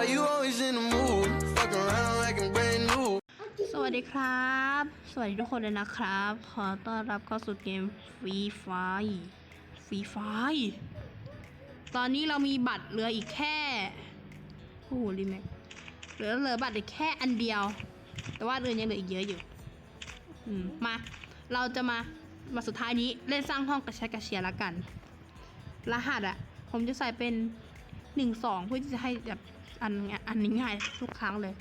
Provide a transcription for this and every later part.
Are you always in the mood? Fuck around like I'm brand new. สวัสดีครับ สวัสดีทุกคนเลยนะครับ ขอต้อนรับเข้าสู่เกมฟรีไฟฟรีไฟตอนนี้เรามีบัตรเหลืออีกแค่โอ้โหรีแม็กเหลือเหลือบัตรอีกแค่อันเดียว แต่ว่าเดือนยังเหลืออีกเยอะอยู่ อืมมา เราจะมามาสุดท้ายนี้เล่นสร้างห้องกระชัดกระเชียร์ละกัน รหัสอะผมจะใส่เป็นหนึ่งสองเพื่อที่จะให้แบบ อันอันนี้ง่ายทุกครั้งเลย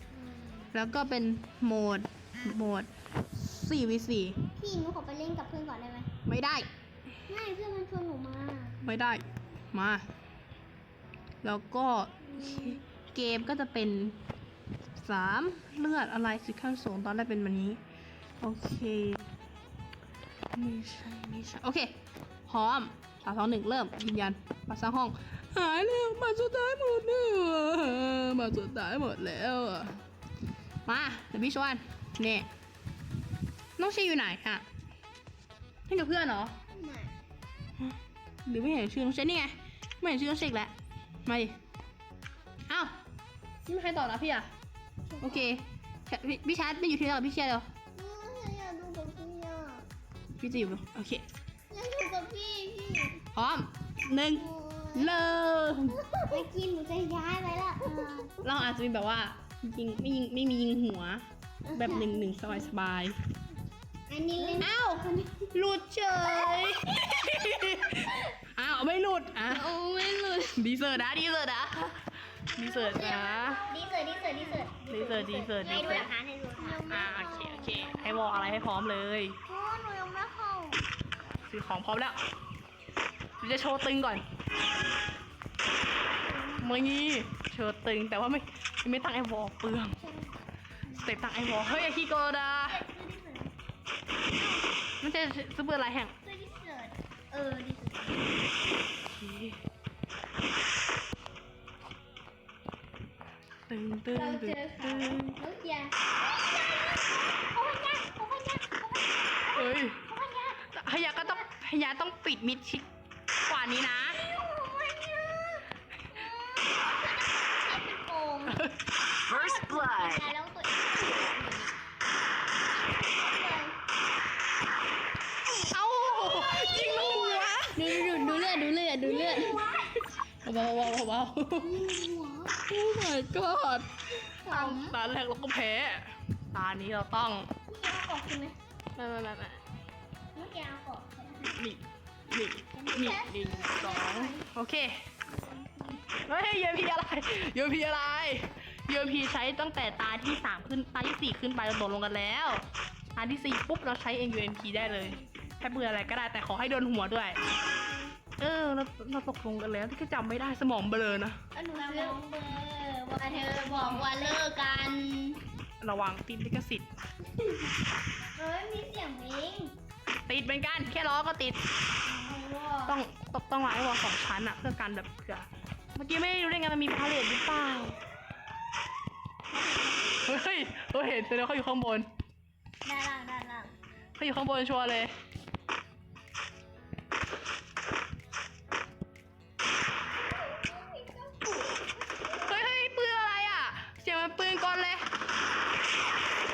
แล้วก็เป็นโหมดโหมด 4v4 พี่หนูขอไปเล่นกับเพื่อนก่อนได้ไหมไม่ได้ ไม่เพื่อนมันชวนหนูมาไม่ได้ มา แล้วก็เกมก็จะเป็นสามเลือดอะไรสิขั้นสูงตอนแรกเป็นแบบนี้ โอเคไม่ใช่ไม่ใช่โอเค พร้อมสามสองหนึ่งเริ่มยืนยันมาสร้างห้องหายแล้วมาสุดท้ายหมดแล้วอะมาสุดท้ายหมดแล้วอะมาเดี๋ยวพี่ชวนเนี่ยน้องชีอยู่ไหนฮะเล่นกับเพื่อนเหรอไม่หรือไม่เห็นชื่อน้องเชนนี่ไงไม่เห็นชื่อน้องเชนอีกแล้วมาดิอ้าวนี่ไม่ใครต่อนะพี่อะโอเคพี่พี่ชาร์ตไม่อยู่ที่เราพี่เชียร์เหรออืมฉันอยากดูกับพี่อะพี่จะอยู่โอเคอยากดูกับพี่พี่พร้อมหนึ่ง เริ่มเมื่อกี้หนูจะย้ายไปละอ่าเราอาจจะมีแบบว่ายิงไม่ยิงไม่มียิงหัว แบบหนึ่งหนึ่งสบายสบายอันนี้เล่นๆอ้าวหลุดเฉยอ้าวไม่หลุดอะโอ้ไม่หลุดดีเซอร์นะดีเซอร์นะดีเซอร์นะดีเสิร์ดีเสิร์ดีเสิร์ดีเซอร์ดีเซอร์ให้ดีดูเซอหลักร์ฐานให้ดูหลักฐานอ่าโอเคโอเคให้วอลอะไรให้พร้อมเลยโอ้หนูยังไม่เข้าซื้อของพร้อมแล้วเราจะโชว์ตึงก่อนไม่งี้โชว์ตึงแต่ว่าไม่ไม่ตั้งไอวอลเปลืองสเต็ปตั้งไอวอลเฮ้ยขี้โกดามันจะซื้อเบอร์อะไรแห่งเออดิตึงตึงเราตึเจงอเขาตึงน้องเจียาพยักเขาพยักเขาพยักเฮ้ยพยักพยาก็ต้องพยาต้องปิดมิดชิดกว่านี้นะ First blood แล้วตัวเองเอ้ายิงหัวดูดูดูเลือดดูเลือดดูเลือดเบาเบาเบาโอ้ my god สองตาแรกเราก็แพ้ ตานี้เราต้องเอากอกใช่ไหมไม่ไม่ไม่ไม่เมื่อกี้เอากอกนี่งหนี่งหนี่งหนึ่งสองโอเค เฮ้ยเยพีอะไรเยพีอะไร เยพีใช้ตั้งแต่ตาที่สามขึ้นตาที่สี่ขึ้นไปเราโดดลงกันแล้ว ตาที่สี่ปุ๊บเราใช้เอง UMP ได้เลยแค่เบื่ออะไรก็ได้แต่ขอให้โดนหัวด้วย เออเราเราตกลงกันแล้วที่ก็จำไม่ได้สมองเบลอนะแล้วหนูซื้อเบอร์ว่าเธอบอกว่าเลิกกันระวังติดลิขสิทธิ์เฮ้ยมีเสียงเพลงติดเหมือนกัน แค่ล้อก็ติด ต้องต้องต้องล้างไอ้วอลสองชั้นอะเพื่อกันแบบเผื่อเมื่อกี้ไม่รู้ได้ไงมันมีพาเลทหรือเปล่า เฮ้ยเราเห็นแสดงว่าเขาอยู่ข้างบนด้านล่างด้านล่างเขาอยู่ข้างบนชัวร์เลย เฮ้ยเฮ้ยปืนอะไรอะเสียงมันปืนกลเลย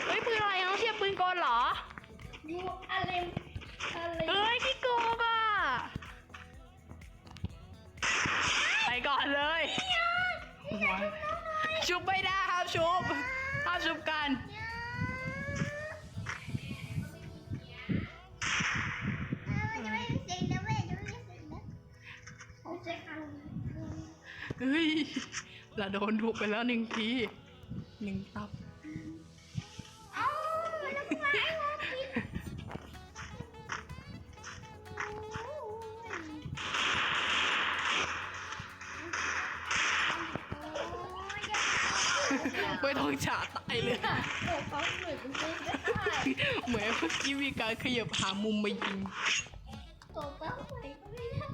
เฮ้ยปืนอะไรน้องเชียร์ปืนกลเหรอ ยูอะไรอะไรเฮ้ยพี่โกกอะไปก่อนเลย ชุบไม่ได้ห้ามชุบห้ามชุบกัน เฮ้ยเราโดนถูกไปแล้วหนึ่งทีหนึ่งตับ ไม่ต้องจ่าตายเลยโอ้เขาเหมือนกูซื้อได้เหมือนเมื่อกี้มีการขยับหามุมมายิงโตเป้าไหนก็ไม่ได้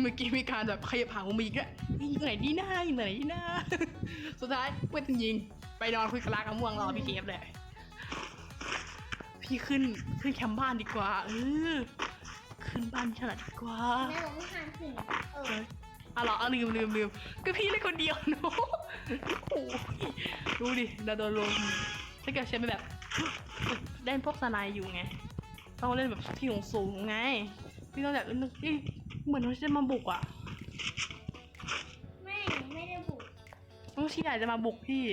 เมื่อกี้มีการแบบขยับหามุมมาอีกแล้วยิงไหนดีหน้ายิงไหนดีหน้าสุดท้ายไม่ต้องยิง ไปนอนคุยกับลากระม่วงรอพี่เกฟเลยพี่ขึ้นขึ้นแคมป์บ้านดีกว่าเออขึ้นบ้านฉลาดดีกว่าแม่บอกไม่ทานถึงเออเอออ๋อเหรออ๋อลืมลืมลืมก็พี่เล่นคนเดียวเนอะโอ้ยดูดิเราโดนลมถ้าเกิดใช้ไปแบบเล่นพวกสไนด์อยู่ไงต้องเล่นแบบที่สูงสูงๆไงพี่ต้องแบบเล่นเอ้ยเหมือนเขาจะมาบุกอะไม่ไม่ได้บุกน้องเชียร์จะมาบุกพี่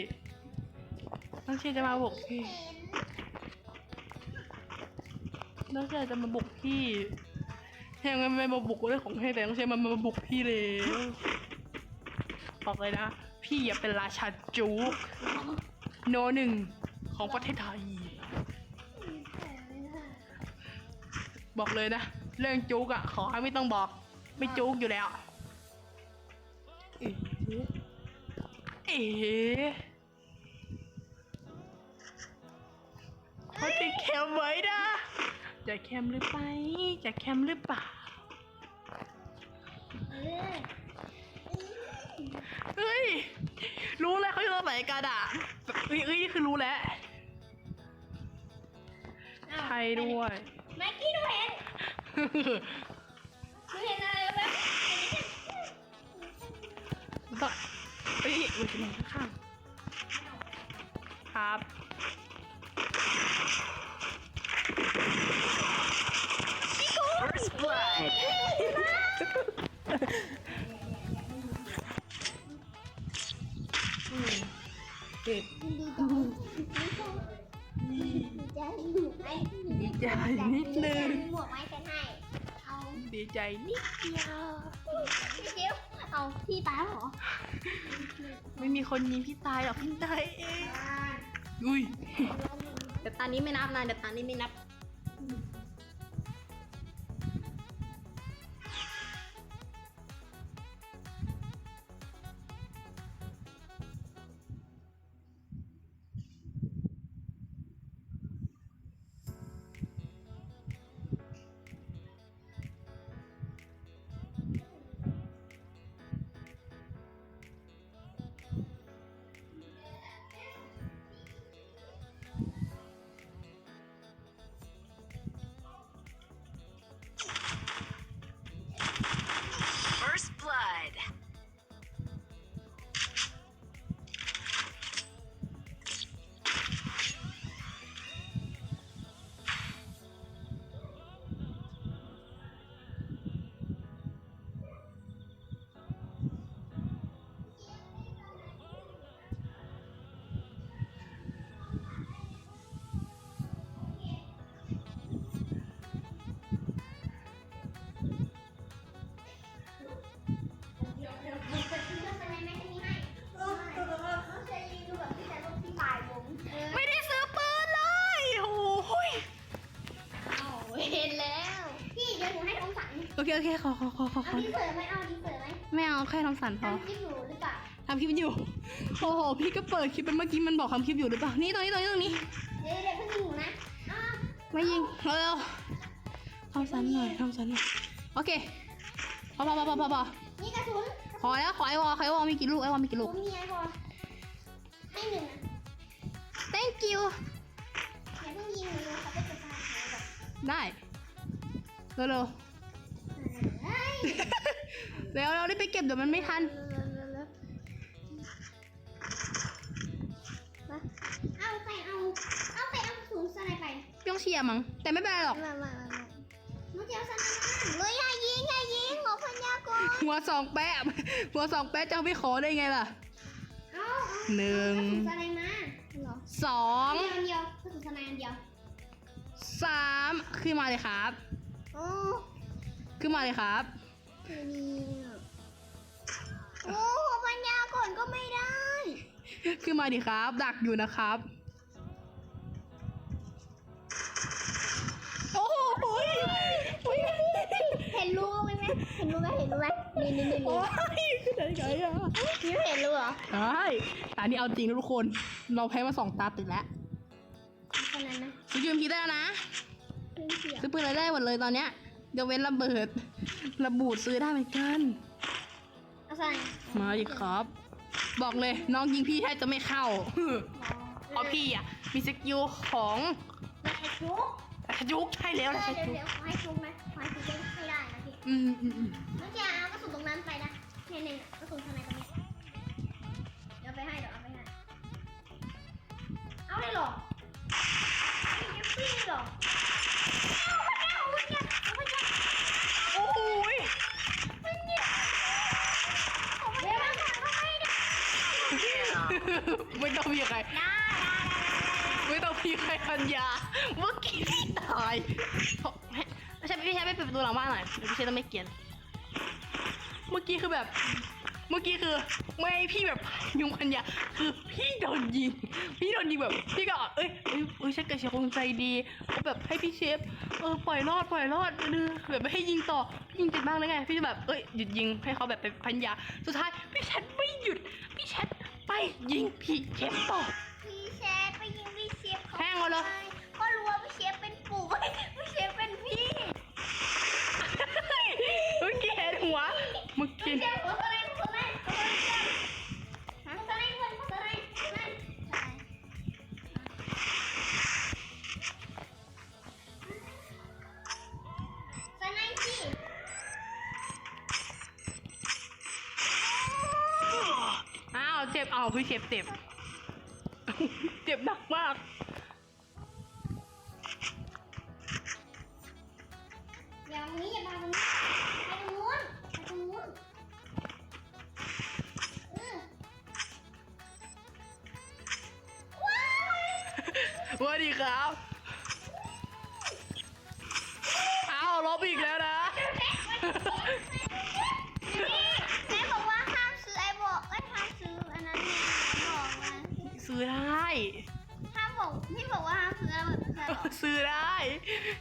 น้องเชียร์จะมาบุกพี่เห็นน้องเชียร์จะมาบุกพี่ แทงมันไม่มาบุกเรื่องของให้แต่น้องเชียร์มันมาบุกพี่เลยบอกเลยนะ พี่อย่าเป็นราชาจูกโนหนึ่งของประเทศไทย บอกเลยนะ เรื่องจุกอะขอให้ไม่ต้องบอก ไม่จุกอยู่แล้ว เอ๋เอ๋เขาจะแคมไว้นะจะแคมหรือไป จะแคมหรือเปล่า รู้แล้วเขาอยู่ตรงไหนกันอะแบบเอ้ยเอ้ยนี่คือรู้แล้วอ้าวใช่ด้วย แม็กกี้หนูเห็นหนูเห็นอะไรแบบต้องเอ้ยมันจะมองข้างๆครับดีใจ ดีใจดีใจนิดนึงหมวกไม้เซ็นให้เอาดีใจนิดเดียวพี่จิ๋วเอาพี่ตายเหรอ ไม่มีคนยิงพี่ตายหรอกพี่ตายเอง อุ้ยเดี๋ยวตานี้ไม่นับนะเดี๋ยวตานี้ไม่นับ โอเคขอขอขอขอขเอาอดีเสือไหมเอาดีเสือไหมไม่เอาแค่ทำสันพอทำคลิปอยู่หรือเปล่าทำคลิปอยู่ โอ้โห พี่ก็เปิดคลิปไปเมื่อกี้มันบอกทำคลิปอยู่หรือเปล่า นี่ตรงนี้ตรงนี้ตรงนี้ เดี๋ยวเดี๋ยวเพิ่งยิงหนูนะอ้าวไม่ยิงเร็วๆทำสันหน่อยทำสันหน่อย โอเคพอพอพอพอพอพอนี่กระสุนพอแล้วขอไอวอลขอไอวอลมีกี่ลูกไอวอลมีกี่ลูกมีไอพอให้หนึ่งนะ thank you อย่าเพิ่งยิงหนูเขาไปจะตายเขาแบบได้เร็วๆ เร็วเราได้ไปเก็บเดี๋ยวมันไม่ทัน เอาไปเอา เอาไปเอาศูนย์สไนไปพี่ต้องเชียร์มั้งแต่ไม่เป็นไรหรอก มามามามาน้องเจียวสไนมาเลยอย่ายิงอย่ายิงขอพันยาก่อนหัวสองแปะหัวสองแปะจะเอาไปขอได้ไงล่ะ เอาหนึ่ง เอาศูนย์สไนมาเหรอสองเดียวอันเดียวกระสุนสไนอันเดียวสามขึ้นมาเลยครับ โอ้ ขึ้นมาเลยครับ คือนี่โอ้ขอพันยาก่อนก็ไม่ได้ ขึ้นมาดิครับ ดักอยู่นะครับ โอ้โหโอ้ยโอ้ยเห็นรูไหมไหมเห็นรูไหมเห็นรูไหมนี่นี่นี่โอ้นี่ยขึ้นได้ไงอะนี่เห็นรูเหรอใช่แต่อันนี้เอาจริงนะทุกคน เราแพ้มาสองตาติดแล้วคนนั้นนะซื้อยืมพีได้แล้วนะเพื่อนเสียซื้อปืนอะไรได้หมดเลยตอนเนี้ยเดี๋ยวเว้นระเบิด ระบูดซื้อได้เหมือนกัน เอาใส่มาดิครับ บอกเลยน้องยิงพี่แทบจะไม่เข้าเพราะพี่อะมีสกิลของไม่ให้ชุกราชยุกใช่แล้วราชเดี๋ยวยุกเดี๋ยวขอให้ชุกนะขอให้ชุกได้ไม่ได้นะพี่อืมอืมอืมน้องเจียเอากระสุนตรงนั้นไปนะเห็นหนึ่งกระสุนทน ประตูหลังบ้านหน่อยเดี๋ยวพี่แชทต้องไม่เกลียน เมื่อกี้คือแบบ เมื่อกี้คือไม่ให้พี่แบบยุงพันยาคือพี่โดนยิง พี่โดนยิงแบบ พี่ก็เอ้ยเอ้ยเอ้ยเชฟกับเชฟคงใจดีก็แบบให้พี่เชฟเออปล่อยรอดปล่อยรอดเออแบบไม่ให้ยิงต่อพี่ยิงติดมากเลยไง พี่จะแบบเอ้ยหยุดยิงให้เขาแบบเป็นพันยาสุดท้ายพี่แชทไม่หยุดพี่แชทไปยิงพี่เชฟต่อพี่เชฟไปยิงพี่เชฟเขาแทงเอาเลย อ้าวเจ็บเอาพี่เชฟเจ็บ เจ็บหนักมาก สวัสดีครับอ้าวลบอีกแล้วนะ แม่บอกว่าห้ามซื้อไอ้บอกเอ้ยห้ามซื้ออันนั้นไงบอกมาซื้อได้ ห้ามบอกพี่บอกว่าห้ามซื้ออะไรแบบนั้นเหรอซื้อได้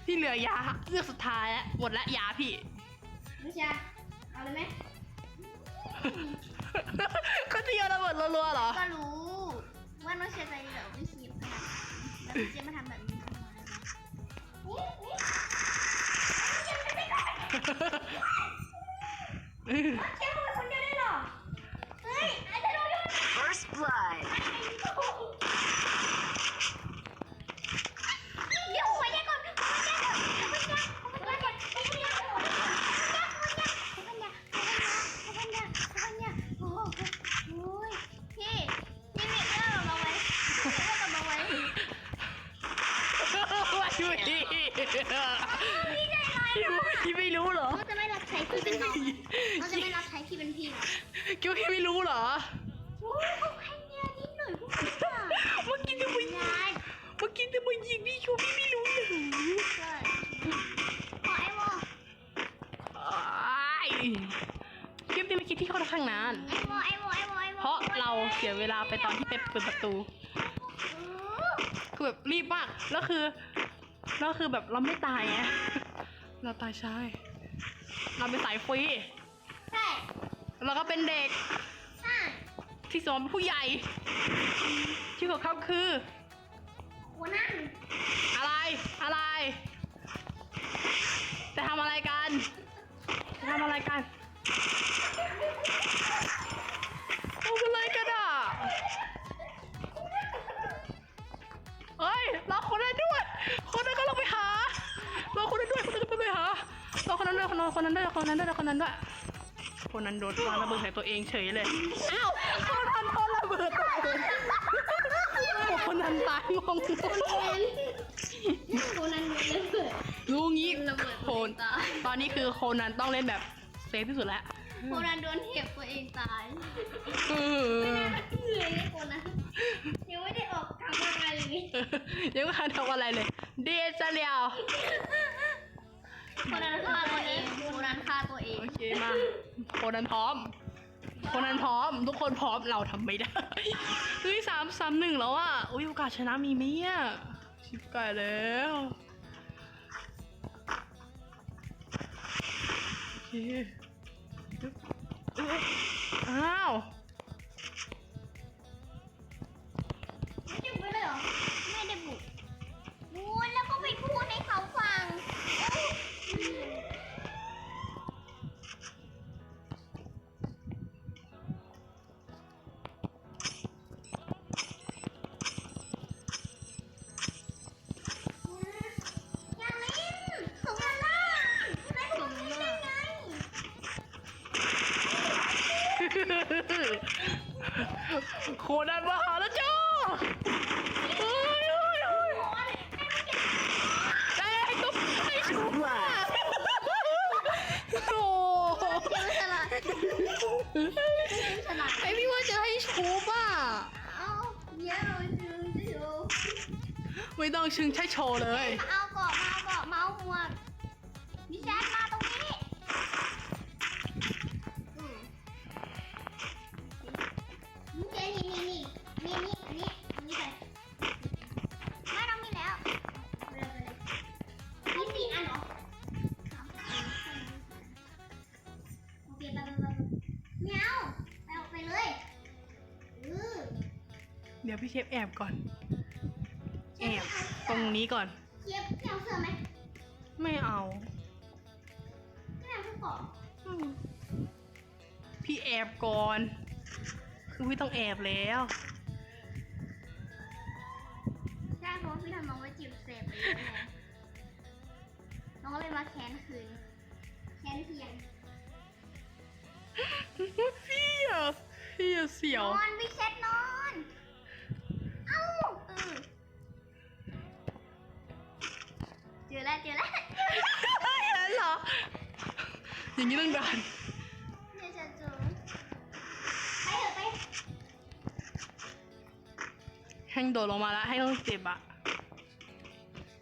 ที่เหลือยาเลือกสุดท้ายแล้วหมดละยาพี่ ไม่ใช่เอาเลยไหมก็จะโยนระเบิดรัวๆเหรอ ก็รู้ว่าน้องเชียร์ใจเดี๋ยวพี่คิดนะแล้ว พี่เชียร์มาทำแบบนี้ทำไมนี่เชียร์ไม่ได้ก่อน รู้เหรอเขาจะไม่รับใช้พี่เป็นน้องเขาจะไม่รับใช้พี่เป็นพี่นะคิดว่าพี่ไม่รู้เหรอโอ้ยเขาแค่เนี่ยนิดหน่อยพวกพี่อะเมื่อกี้จะมายิงยายเมื่อกี้จะมายิงพี่ชูพี่ไม่รู้เลยใช่ขอไอ้วออ้ายคลิปนี้ไม่คิดที่เข้าข้างนานไอ้วอไอ้วอไอ้วอไอ้วอเพราะเราเสียเวลาไปตอนที่ไปเปิดประตูคือแบบรีบมากแล้วคือแล้วคือแบบเราไม่ตายไงเราตายใช่ เราเป็นสายฟรีใช่เราก็เป็นเด็ก ใช่ที่สอนผู้ใหญ่ที่ของเขาคือ หัวนั่นอะไรอะไร จะทำอะไรกัน จะทำอะไรกัน คนนั้นด้วยคนนั้นคนนั้นด้วยคนนั้นด้วยคนนั้นด้วยคนนั้นโดนวางระเบิดใส่ตัวเองเฉยเลยอ้าวคนนั้นโดนระเบิดตัวเองคนนั้นตายงงโคนันระเบิดรู้งี้ระเบิดโคนตอนนี้คือโคนันต้องเล่นแบบเซฟที่สุดแล้วโคนันโดนเหยียบตัวเองตายเออเหนื่อยเลยโคนันยังไม่ได้ออกทำอะไรเลยยังไม่ทันทำอะไรเลยเดซะแล้วโคนนั้นฆ่าตัวเองคนนั้นฆ่าตัวเอง โอเคมาโคนันพร้อม โคนันพร้อม ทุกคนพร้อมเราทำไม่ได้เฮ้ยสามสามหนึ่งแล้วอะอุ้ยโอกาสชนะมีไหมเนี่ยชิบกายแล้วโอเคอ้าว โคนันมาหาแล้วจ้าเฮ้ยเฮ้ยเฮ้ยไอ้ไอ้ตุ๊กไอ้ชุบอะโอ้เจมฉลาดฉลาดไอ้พี่ว่าจะให้ชุบอะเอาเดี๋ยวเราจะดูไม่ต้องชึงใช้โชว์เลย เอา ดี๋ยวพี่เชฟแอบก่อน แอบ ตรงนี้ก่อนเทียบเทียบเสือไหมไม่เอาไม่เอาเกาะอืมพี่แอบก่อน คือพี่ต้องแอบแล้ว ใช่เพราะว่าพี่ทำน้องไว้จีบเสพไปเลยไงน้องเลยมาแค้นคืน แค้นเพียงพี่อะพี่อะเสียนวอนวิเช็ดน แห้งโดดลงมาแล้วให้ต้องเจ็บอะ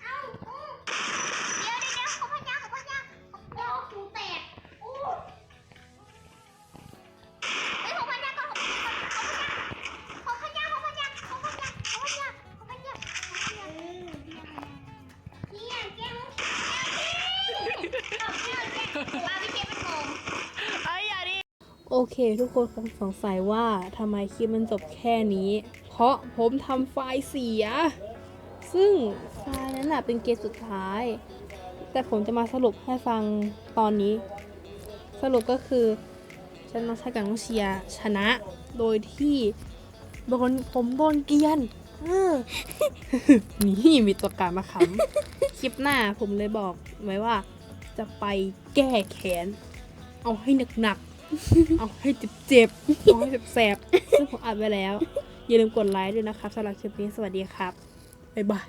เอ้าอู้เดี๋ยวเดี๋ยวเดี๋ยวเขาพันยาเขาพันยาโอ้หูแตกอู้เฮ้ยเขาพันยาก่อนเขาพันยาก่อนเขาพันยาเขาพันยาเขาพันยาเขาพันยาเขาพันยาเขาพันยาเออพี่ยาแก้มแก้มแก้มแก้มมาพี่เจเป็นงงไอ้ยาดิโอเค ทุกคนคงสงสัยว่าทำไมคลิปมันจบแค่นี้ เพราะผมทำไฟล์เสีย ซึ่งไฟล์นั้นแหละเป็นเกมสุดท้าย แต่ผมจะมาสรุปให้ฟังตอนนี้ สรุปก็คือฉันน้องชายกับน้องเชียชนะ โดยที่โดนผมโดนเกียนนี่มีตัวการมาขำคลิปหน้าผมเลยบอกไว้ว่า จะไปแก้แค้นเอาให้หนักๆ เอาให้เจ็บๆ เอาให้แสบๆซึ่งผมอัดไว้แล้ว อย่าลืมกดไลค์ด้วยนะครับสำหรับคลิปนี้สวัสดีครับ บ๊ายบาย